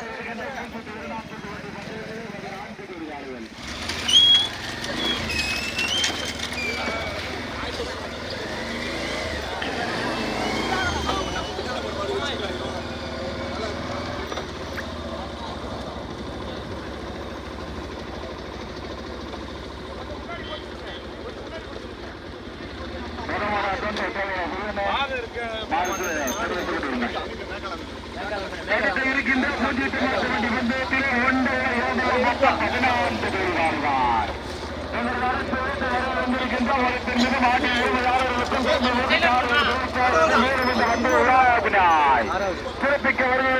এখানে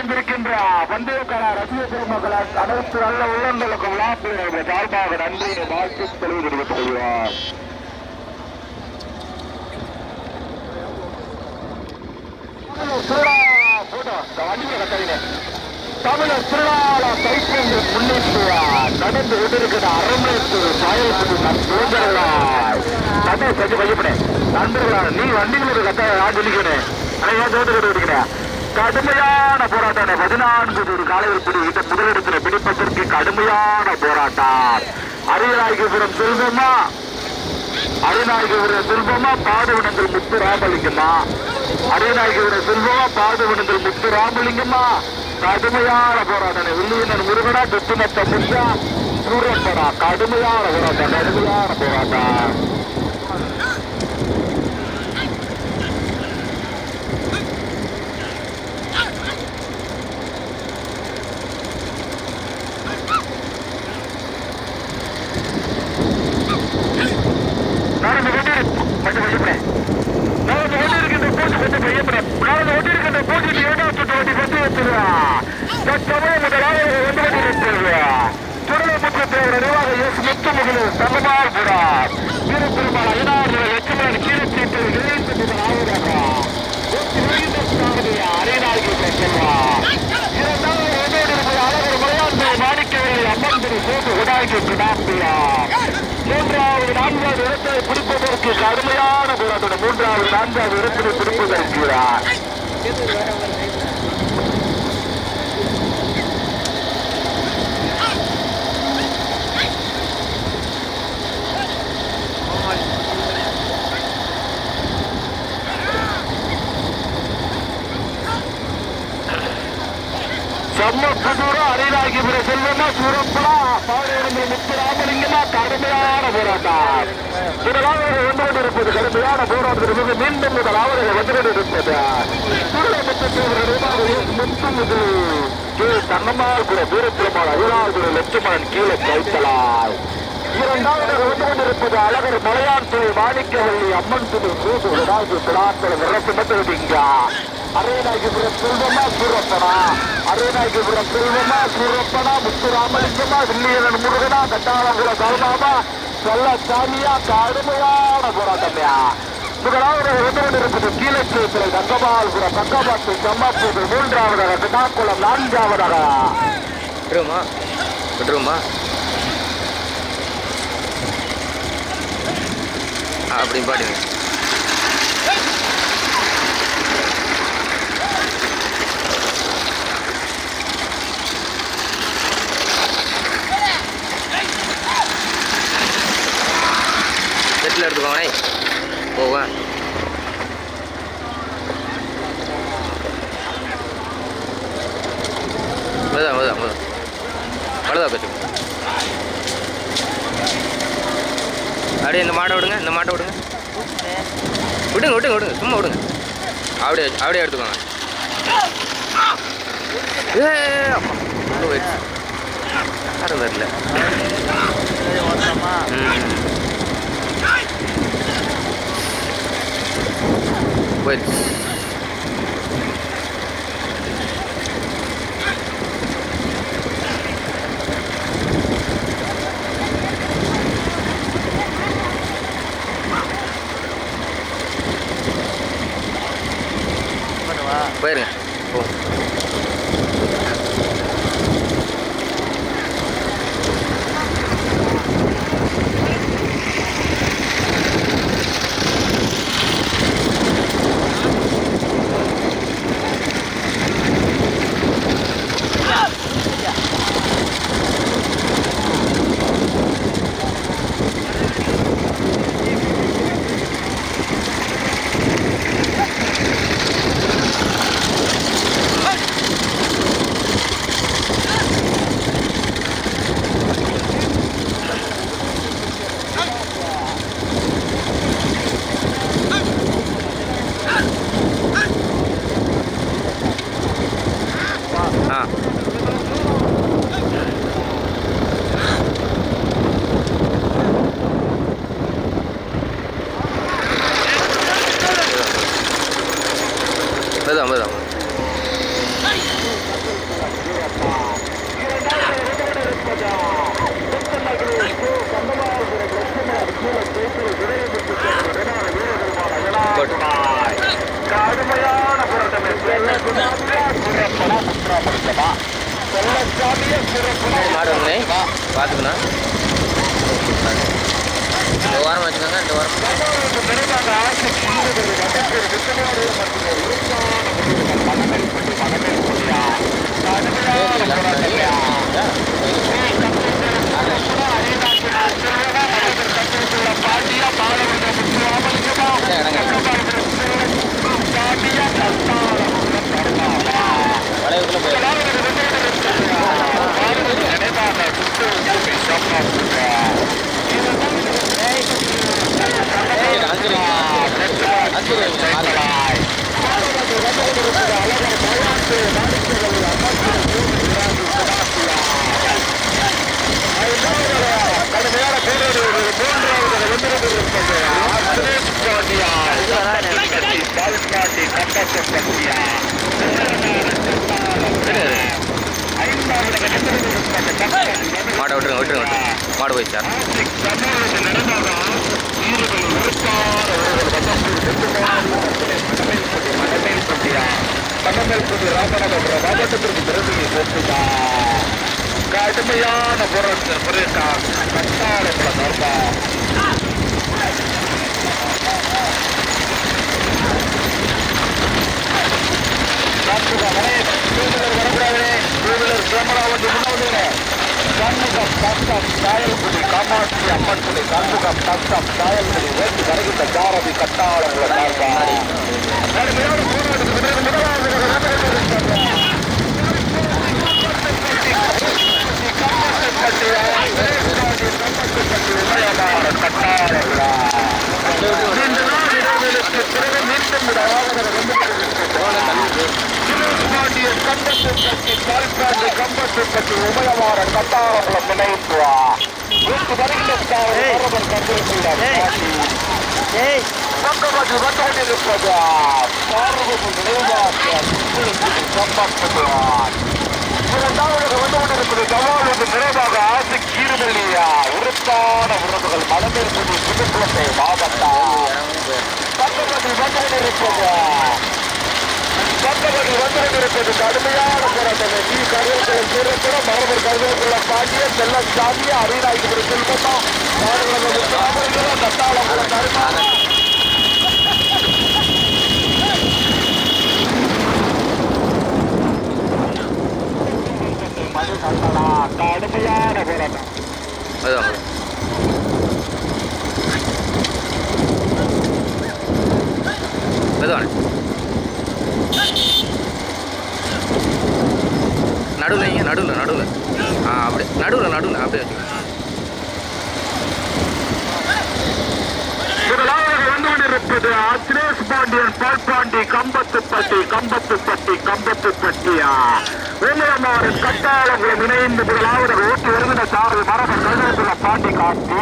வந்திருக்கின்ற பந்தயக்காரர் ரசிக பெருமக்களால் அனைத்து நல்ல உள்ளங்களுக்கும் விழாப்பில் சார்பாக நன்றி வாழ்த்து தெரிவித்துக் கொள்கிறோம். தமிழர் திருநாளா தைப்பொங்கல் முன்னிட்டு நடந்து கொண்டிருக்கிற அரண்மனைத்தூர் சாயல்பட்டு நம் சுதந்திரலாய் செஞ்சு வையப்பட நண்பர்களா நீ வண்டிகள் கதை நான் சொல்லிக்கிறேன். அனைவரும் தோட்டு கட்டு விடுக்கிறேன் கடுமையான போராட்டம். பதினான்கு நூறு காலையில் பிடி இந்த முதலிடத்தில் பிடிப்பதற்கு கடுமையான போராட்டம். அரியநாயகபுரம் செல்வமா? அரியநாயகபுரம் செல்வமா? பாடுவனங்கள் முத்து ராமலிங்கம்மா அரியநாயகபுரம் செல்வமா? பாடுவனங்கள் முத்து ராமலிங்கம்மா கடுமையான போராட்டம். வில்லியனன் முருகனா துத்துனத்த முஷா சூரப்படா கடுமையான போராட்டம் கடுமையான போராட்டம். நடந்து கொண்டிரு கொஞ்சம் பயப்படேன் நடந்து கொண்டிருக்கின்ற பூச்சி கொஞ்சம் பயப்படேன் நடந்து கொண்டிருக்கின்ற பூச்சி ஏழாம் சுற்று வண்டி பத்து வச்சுருவா தற்சமயம் முதலாவது வந்து கொண்டிருக்கிறா திருவமுற்றத்தோட நிர்வாக எஸ் முத்து முகலு சமமார் புறார் வீர பெருமாள் ஐநாறு லட்சுமணன் கீழச்சீட்டு இணைந்து முதலாவதாக அரைநாயகி செல்வா இரண்டாவது என்னோடு இருப்பது அழகர் மலையாண்மை மாணிக்கவில்லை அம்மன் திரு சோப்பு உடாய்க்கு பிடாப்பியா மூன்றாவது நான்காவது இடத்தை பிடிப்பதற்கு கடுமையான போராட்டம். மூன்றாவது நான்காவது இடத்தை பிடிப்பதற்கு சம்மப்புதூரம் அரியநாயகிபுரம் செல்வமா சூரப்படா பாடுகிற கடுமையான போராட்டம். முதலாவது வந்து கொண்டிருப்பது கடுமையான போராட்டத்திற்கு மீண்டும் முதலாவது வந்து கொண்டிருப்பது முத்து முது. கே தன்னம்மாள் கூட வீரத்திரமாள் அயலாள் லட்சுமணன் கீழே கைத்தலாய் இரண்டாவது வந்து கொண்டிருப்பது அழகர் மலையான் துறை மாணிக்கவல்லி அம்மன் துணை மூன்று விடாது பிளாக்கள் விரட்டு மட்டும் அருணாகிபுரம் செல்வமா சூரப்பனா அருணாகிபுரம் செல்வமா சூரப்பனா முத்துராமலிங்கமா வில்லியரன் முருகனா கட்டாளங்குல கல்மாமா சொல்ல சாமியா கடுமையான போராட்டம்யா முதலாவது வந்து கொண்டிருப்பது கீழச்சேத்திரை தங்கபால்புரம் தங்கபாட்டு செம்மாப்பூர் மூன்றாவதாக கிடாக்குளம் நான்காவதாக விட்டுருமா விட்டுருமா அப்படி பாடுங்க. செட்டில் எடுத்துக்கோங்க. போவேன் மெதா மெதா மெதா அவ்வளோதா கட்டு அப்படியே இந்த மாட்டை விடுங்க இந்த மாட்டை விடுங்க. விடுங்க விடுங்க விடுங்க. சும்மா விடுங்க. அப்படியே அப்படியே எடுத்துக்கோங்க. ஏ அப்பா. வரல. ம். போயிடுச்சு போயிருங்க மாடை விட்டுருங்க விட்டுருங்க விட்டுருங்க. மாடு போய் சார். மாவட்டத்திற்கு பிறகு போட்டுதா பல போராட்டம் காமாட்சி அம்மன் துணை கண்முகம் தத்தம் சாயல்குடி ஓட்டு வருகின்ற பாரதி கட்டாளங்கள சார்பாடி கடுமையான முதலாவது உமையவார கட்டாளங்களை நினைத்துவா பக்கவாதி வந்து கொண்டிருப்பது பார்வதி நினைவாக சம்பத்துவான் இரண்டாவது வந்து கொண்டிருப்பது ஜவாலுக்கு நிறைவாக ஆசை கீழ்வெளியா உறுப்பான உறவுகள் மனதிற்பது புதுக்குளத்தை மாவட்டா பக்கவாதி வந்து கொண்டிருப்பது பக்கவாதி வந்திருக்கிறது கடுமையான போராட்டமே. நீ கருவேப்பிலை சூரியத்திரம் மரபர் கருவேப்பிலை பாண்டிய செல்ல சாமிய அரியநாய்க்கு செல்வமா மாடுகளை கட்டாளம் கருமா கடுமையான போராட்டம் மெதுவா மெதுவா நடுவில் வைங்க நடுவில் நடுவில். ஆ அப்படி நடுவில் நடுவில் அப்படியே வச்சுக்கோங்க பாண்டியன் பால்பாண்டி கம்பத்துப்பட்டி கம்பத்துப்பட்டி கம்பத்துப்பட்டியா வெள்ளையம்மாறு கட்டாளங்களும் இணைந்து முதலாவது ஓட்டி வருகிற சாரதி மரபு பாண்டி காட்டி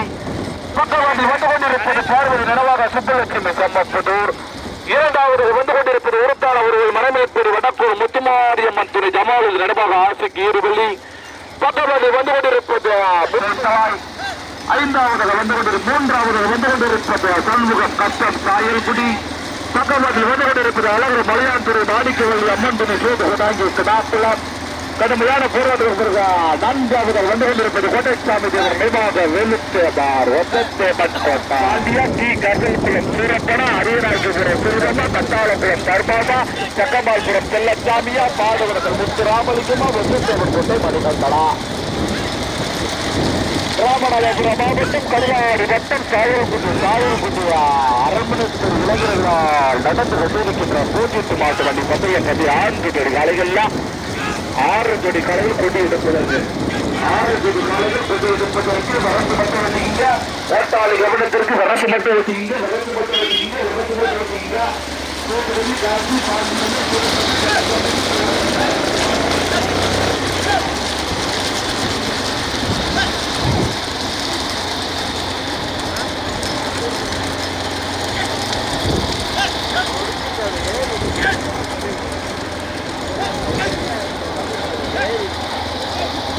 பக்கவாண்டி வந்து கொண்டிருப்பது பார்வதி நினைவாக சுப்பலட்சுமி கம்மப்பதூர் இரண்டாவது வந்து கொண்டிருப்பது உருத்தாள அவர்கள் மரமேற்பேடு வடக்கூர் முத்துமாரியம்மன் துணை ஜமாலுது நினைவாக ஆசைக்கு ஈறுவள்ளி பக்கவாதி வந்து கொண்டிருப்பது ஐந்தாவது வந்து கொண்டிரு மூன்றாவது வந்து கொண்டிருப்பது சண்முகம் கஷ்டம் சாயல்குடி. பக்கவாட்டில் வந்து கொண்டிருப்பது அழகர் மலையான்துறை மாணிக்கவள்ளி அம்மன் துணை சூதகதாங்கி நாட்டுலாம் கடுமையான போராட்டம் பிறகு நான்காவது வந்து கொண்டிருப்பது கோட்டைசாமி தேவர் மேமாக வெளுத்து பார். ஒப்பத்தே பட்டம் டி கருதல்புரம் சூரப்பனா அரியநாயகபுரம் சிறுதமா கட்டாளபுரம் தர்மாமா சக்கமால்புரம் செல்லச்சாமியா பாடுவரத்தில் முத்துராமலிங்கமா வெள்ளத்தேவன் கோட்டை மணிகண்டனா. ராமநாதபுரம் மாவட்டம் கடுவாடி வட்டம் சாயல்குண்டு சாயல்குண்டு அரண்மனத்தில் இளைஞர்களால் நடந்து கொண்டிருக்கின்ற பூஜ்ஜியத்து மாட்டு வண்டி பந்தய கதி ஆறு ஜோடி காலைகள்லாம் ஆறு ஜோடி காலையில் போட்டி இடப்பட்டது ஆறு ஜோடி காலையில் போட்டி இடப்பட்டதற்கு வரம்பு மட்டும் வச்சுக்கீங்க ஓட்டாளி கவனத்திற்கு வரம்பு மட்டும் Hey.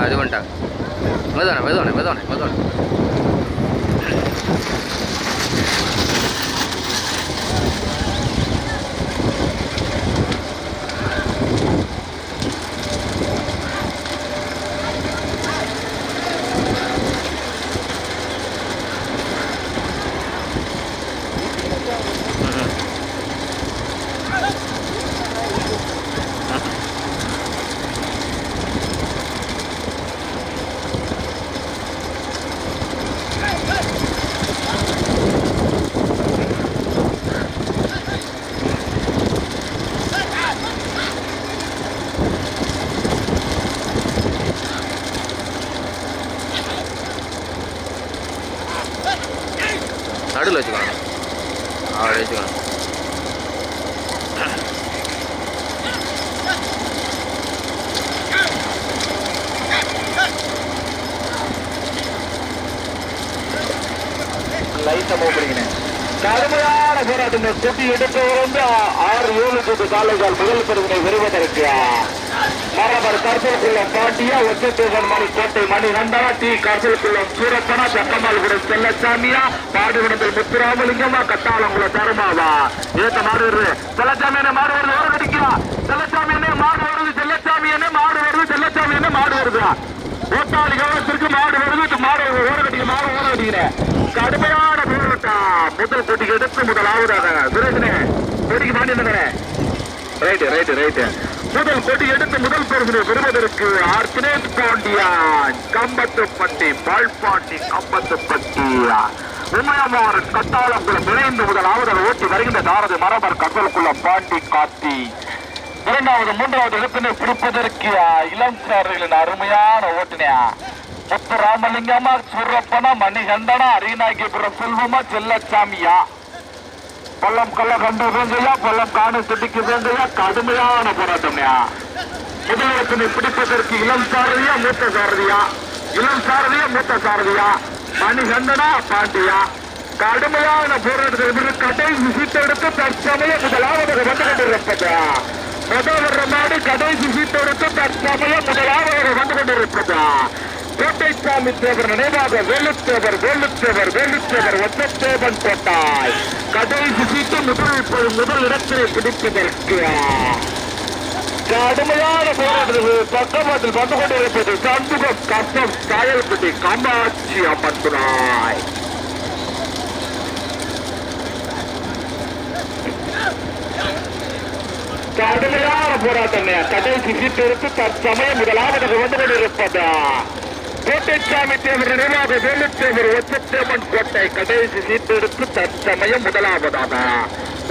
હા જો ટાંગ વધો ને વધો ને વધો ને વધો ને. ஏழு காலைகள் முதல் பிரிவினை விரும்பதற்கு மரபர் கருசலுக்குள்ளம் பாட்டியா ஒச்சத்தேவன் மணி கோட்டை மணி நந்தனா டி கருசலுக்குள்ளம் சூரப்பனா சட்டமால்குடம் செல்லச்சாமியா பாடுவிடத்தில் முத்துராமலிங்கமா கட்டாளங்குளம் தருமாவா? ஏத்த மாடு வருது. செல்லச்சாமி என்ன மாடு வருது. ஓரம் அடிக்கிறா. செல்லச்சாமி என்ன மாடு வருது. செல்லச்சாமி என்ன மாடு வருது. செல்லச்சாமி என்ன மாடு வருதா? ஓட்டாளி கவனத்திற்கு மாடு வருது. மாடு ஓர கட்டிக்க மாடு ஓர கட்டிக்கிறேன் கடுமையான போராட்டம். முதல் போட்டிக்கு எடுத்து முதலாவதாக சுரேஷனே போட்டிக்கு மாண்டியிருந்தே ரைட்டு ரைட்டு ரைட்டு முதல் போட்டி எடுத்து முதல் பரிசு பெறுவதற்கு ஆர் தினேஷ் பாண்டியான் கம்பத்துப்பட்டி பால்பாண்டி கம்பத்துப்பட்டி. உமையமாறு கட்டாளங்குளம் இணைந்து முதலாவதாக ஓட்டி வருகின்ற தாரதி மரபர் கசல்குள்ள பாண்டி காத்தி. இரண்டாவது மூன்றாவது இடத்தினை பிடிப்பதற்கு இளம் சாரர்களின் அருமையான ஓட்டுனையா முத்து ராமலிங்கம்மா சுரப்பனா மணிகண்டனா அரியநாயகிபுரம் செல்வமா செல்லச்சாமியா. பள்ளம் கொள்ள கண்டு வேங்கையா பள்ளம் காண செட்டிக்கு வேங்கையா கடுமையான போராட்டம்யா. முதலிடத்தினை பிடிப்பதற்கு இளம் சாரதியா மூத்த சாரதியா? இளம் சாரதியா மூத்த சாரதியா? மணிகண்டனா பாண்டியா? கடுமையான போராட்டத்தில் கடைசி சீட்டெடுத்து தற்சமயம் முதலாவதாக வந்து கொண்டிருப்பதா? முதல் வர்ற நாடு கடைசி சீட்டெடுத்து தற்சமயம் முதலாவதாக வந்து கொண்டிருப்பதா? கோட்டைசாமி தேவர் நினைவாக வேலுத்தேவர் வேலுத்தேவர் வேலுத்தேவர் ஒத்தத்தேவன் கோட்டாய் கடைசி சீட்டு முதல் இப்போது முதல் இடத்திலே பிடிப்பதற்கு கடுமையான போராட்டத்தில் பக்கவாட்டில் வந்து கொண்டிருப்பது சண்முகம் கப்பம் தாயல்பட்டி காமாட்சி அம்மன் துணாய் கடுமையான போராட்டம் கடைசி சீட்டு தற்சமயம் முதலாவது வந்து கொண்டிருப்பதா? கோட்டைசாமி தேவர் நினைவாக வேலுத்தேவர் ஒத்தத்தேவன் கோட்டை கடைசி சீட்டு எடுத்து தற்சமயம் முதலாவதாக.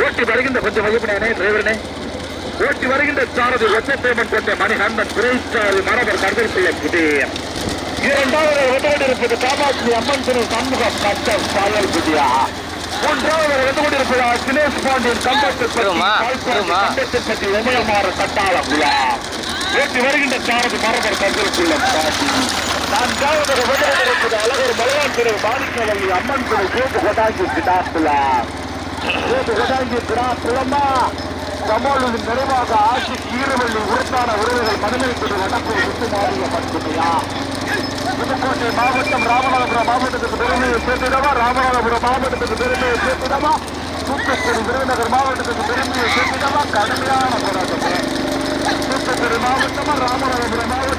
ஓட்டி வருகின்ற கொஞ்சம் வகுப்பினே டிரைவரனே ஓட்டி வருகின்ற சாரதி ஒத்தத்தேவன் கோட்டை மணிகண்டன் துறைசாரி மரபர் கருதற்குள்ள புதிய இரண்டாவது வந்து கொண்டிருப்பது காமாட்சி அம்மன் திரு சண்முகம் கட்டம் சாயல் புதியா மூன்றாவது வந்து கொண்டிருப்பது தினேஷ் பாண்டியன். கண்டத்தை பற்றி உமயமாற கட்டாளம் ஓட்டி வருகின்ற சாரதி மரபர் கருதற்குள்ள நான்காவது விவரத்திருப்பது அழகர் மலையான் திரு மாணிக்கவல்லி அம்மன் திரு சேது கொடாங்கி கிடாப்புலா. சேது கொடாங்கி கிடாப்புலம்மா. கமோலின் நிறைவாக ஆட்சி ஈரவள்ளி உருத்தான உறவுகள் மனநிலைப்பது நடப்பு விட்டு மாறிய பட்டுமையா புதுக்கோட்டை மாவட்டம் ராமநாதபுரம் மாவட்டத்துக்கு பெருமையை சேர்த்திடவா? ராமநாதபுரம் மாவட்டத்துக்கு பெருமையை சேர்த்திடவா? தூத்துக்குடி விருதுநகர் மாவட்டத்துக்கு பெருமையை சேர்த்திடவா? கடுமையான போராட்டம். தூத்துக்குடி மாவட்டமா? ராமநாதபுரம் மாவட்டமா?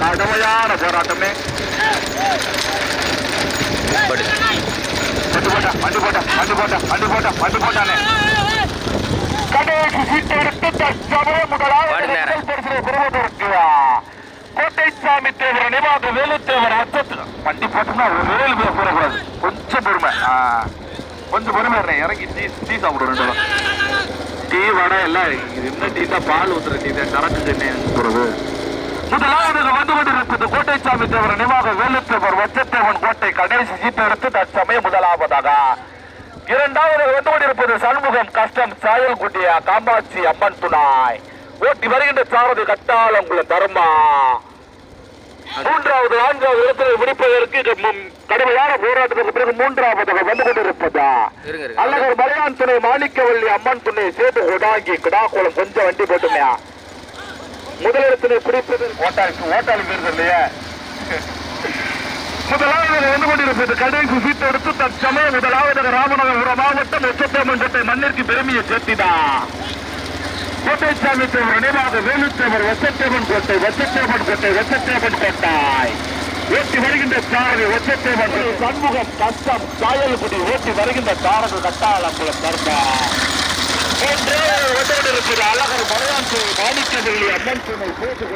கடுமையான போராட்டமே படு போட்டா மண்டு போட்டா மண்டு போட்டா மண்டு போட்டா மண்டு போட்டானே. கடைசி சீட்டு தற்சமயம் முதலாவது வாடி நேரா. முதல் பரிசிலை பெறுவதற்கு கோட்டை சாமி தேவர் நிவாத வேலு தேவர் அச்சத்து வண்டி போட்டோம்னா ஒரு வேலு பேர் போடக்கூடாது கொஞ்சம் பொறுமை ஆ. கொஞ்சம் பொறுமை இறங்கி டீ டீ சாப்பிடும் ரெண்டு பேரும். டீ வடை எல்லாம் இது என்ன டீ தான் பால் ஊத்துற டீ தான் கரண்ட் தண்ணி போறது முதலாவது வந்து கொண்டிருப்பது கோட்டை தேவர் நிவாக வேலுத்தேவர் வச்சத்தேவன் கோட்டை கடைசி சீட்டு தற்சமயம் முதலாவதாக இரண்டாவது வந்து கொண்டிருப்பது சண்முகம் கஷ்டம் சாயல் குட்டியா காமாட்சி அம்மன் துணாய். ஓட்டி வருகின்ற சாரதி கட்டாளங்குளம் தர்மா? மூன்றாவது நான்காவது இடத்தில் ம்- கடுமையான போராட்டத்துக்கு பிறகு மூன்றாவதாக வந்து கொண்டிருப்பதா? அல்லது மலையான் துணை மாணிக்கவல்லி அம்மன் துணை சேது கொடாங்கி கிடாக்குளம் கொஞ்சம் வண்டி போட்டுமையா? முதலிடத்தினை பிடிப்பது ஓட்டாளி ஓட்டாளி பேர் இல்லையா முதலாவது வந்து கொண்டிருப்பது கடைசி சீட்டை எடுத்து தற்சமயம் முதலாவது ராமநகர் மாவட்டம் எச்சத்தேமன் கோட்டை மண்ணிற்கு பெருமையை சேர்த்திடா கோட்டைச்சாமி தேவர் நினைவாக வேலுத்தேவர் வெச்சத்தேவன் கோட்டை வெச்சத்தேவன் கோட்டை வெச்சத்தேவன் கோட்டாய். ஓட்டி வருகின்ற சாரதி வெச்சத்தேவன் சண்முகம் கஷ்டம் சாயல்குடி ஓட்டி வருகின்ற சாரதி கட்டாளங்குளம் தர்மா மூன்றே வந்து அழகர் மலையான் துணை மாணிக்கவல்லி அம்மன் துணை போட்டு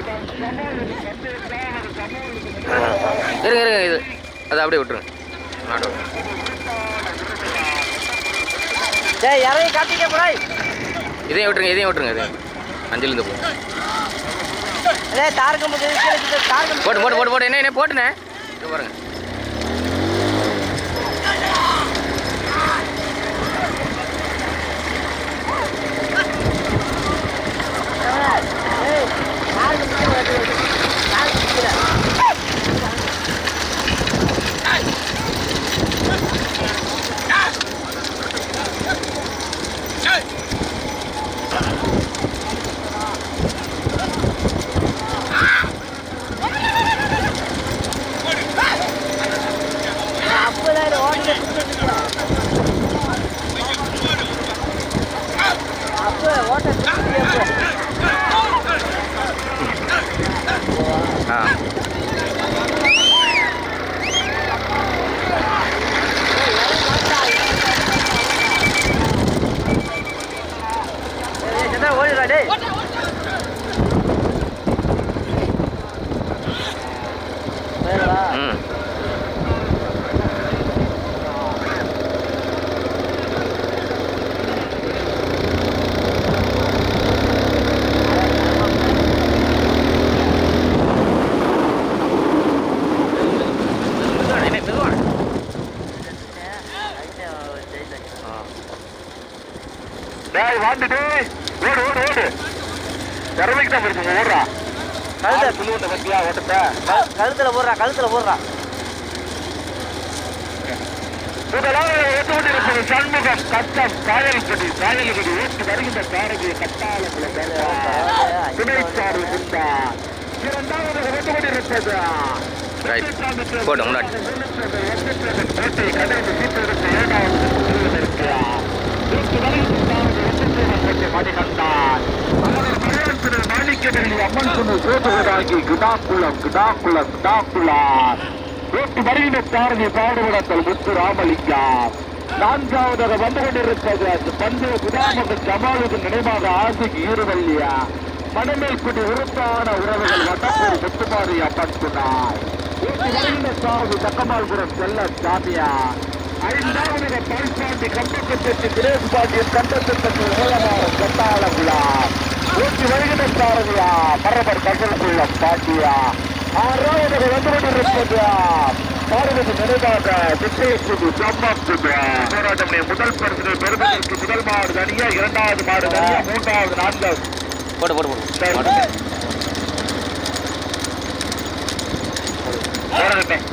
இருங்க இருங்க இது. அதை அப்படியே விட்டுருங்க. டேய் இறங்கி காட்டிக்க போய் இதையும் விட்டுருங்க இதையும் விட்டுருங்க இதையும். அஞ்சுலேருந்து போ. டேய் தாரகம் போட்டு போட்டு போட்டு போட்டு. என்ன என்ன போட்டுனே? இது பாருங்க. ஏய் தாரகம் முடிஞ்சு தாரகம் முடிஞ்சு அப்பதான் ஓடி அப்போ ஓட்ட ஆ ஓடிடா டேய் வேறடா ம் மெதுவா, என்ன மெதுவா ஆ டேய் வாண்டுட்டு ஓடு ஓடு ஓடு. திறமைக்கு தான் ஓடுறா. கழுத்தை ஓட்ட ஓட்டத்தை? கழுத்துல போடுறா கழுத்துல போடுறா. சண்முகம் கட்டம் காயல்குடி காயல்குடி ஊட்டி வருகின்ற சாரதிய கட்டாளக்குள்ள துணைச்சாரு குண்டா. இரண்டாவது வந்து கொண்டிருப்பது ரைட் போட்டு முன்னாடி. கோட்டை கடைசி சீட்டு எடுத்து ஏழாவது இருக்கிறார் ஊட்டி வருகின்ற சாரதி வெற்றித்தேவன் கோட்டை அம்மன் துணை சோதகராகி கிடாக்குளம் கிடாக்குளம் கிடாக்குளார் ஓட்டு வருகின்ற சாரதி பாடுபடத்தல் முத்து ராமலிங்கம் நான்காவதாக வந்து கொண்டிருப்பது அந்த பந்து குடாமக ஜமாலுக்கு நினைவாக உறுப்பான உறவுகள் வட்டப்பூர் முத்துமாரி அம்மன் துணாய் ஓட்டு வருகின்ற சாரதி தக்கமால்புரம் செல்ல சாமியா ஐந்தாவது பல்பாண்டி கம்பக்கத்திற்கு திரேஷ் பாண்டியன் கண்டத்திற்கு ஓலமாரம் கட்டாளகுலா ஊட்டி வருகின்ற சாரதியா பரபர் கசல்குள்ள பாண்டியா ஆறாவது வந்து கொண்டிருப்பது பார்வதி நினைவாக விஜயகுடி பிரம்மகுடி போராட்டமுடைய முதல் பரிசு பெறுவதற்கு முதல் மாடு தனியா இரண்டாவது மாடு தனியா மூன்றாவது நான்காவது. மாடு. ஓரகட்டேன்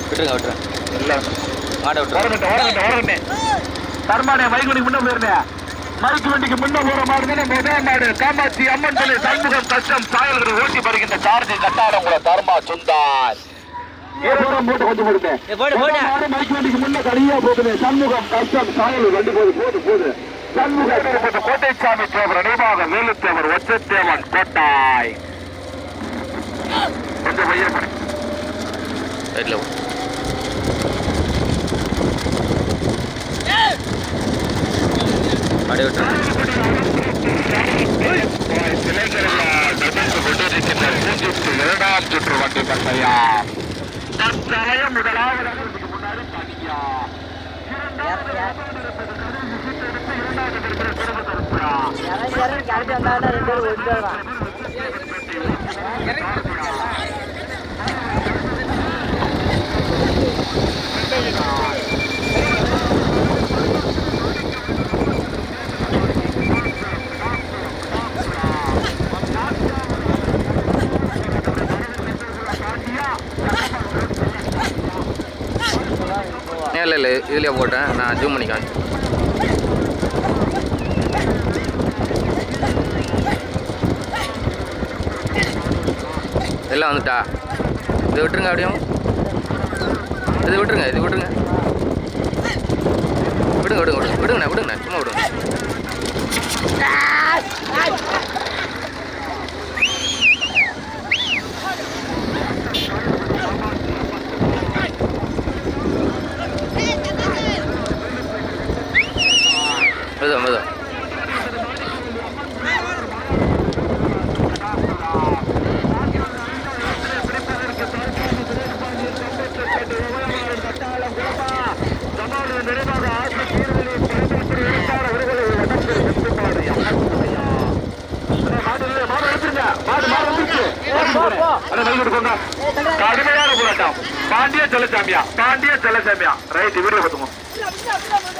விட்டுருங்க விட்டுருங்க. இல்லை. மாடை விட்டுருங்க ஓரகட்டேன் ஓரகட்டேன் ஓரகட்டேன் தர்மானே வைகுடி முன்ன போயிருந்தேன் மைக்கு வண்டிக்கு முன்ன போற மாடு தானே முதல் மாடு காமாட்சி அம்மன் துணை சண்முகம் கஷ்டம் சாயல்களை ஓட்டி வருகின்ற சாரதி கட்டாடம் கூட தர்மா சுந்தார். சண்முகம் கஷ்டம் சாயல் வண்டி போது போது போது கோட்டைச்சாமி தேவர் நிர்வாக வேலுத்தேவர் ஒச்சத்தேவன் கோட்டாய். கொஞ்சம் பையன் அடி ரைட்டில் இரண்டாம் சுற்று வண்டி பந்தயா தற்சமயம் முன்னாடி கிளம்பி வந்தாங்கன்னா ரெண்டு பேரும் ஒடிச்சிடலாம் இல்லை இல்லை இதுலேயே போட்டேன். நான் ஜூம் பண்ணி காமிச்சேன். எல்லாம் வந்துட்டா. இது விட்டுருங்க அப்படியும் இது விட்டுருங்க இது விட்டுருங்க. விடுங்க விடுங்க விடுங்க. விடுங்கண்ணா விடுங்கண்ணா சும்மா விடுங்க மெதுவா மெதுவா கடுமையான போராட்டம் பாண்டிய செல்லசாமியா பாண்டிய செல்லசாமியா ரைட் வீடியோ பார்த்துங்க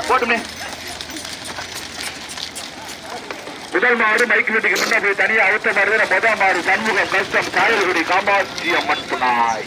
போட்டுமே முதல் மாடு மைக் வீட்டுக்கு முன்ன போய் தனியா அழுத்த மாடு முதல் மாடு சண்முகம் கஷ்டம் காயல்குடி காமாட்சி அம்மன் புனாய்.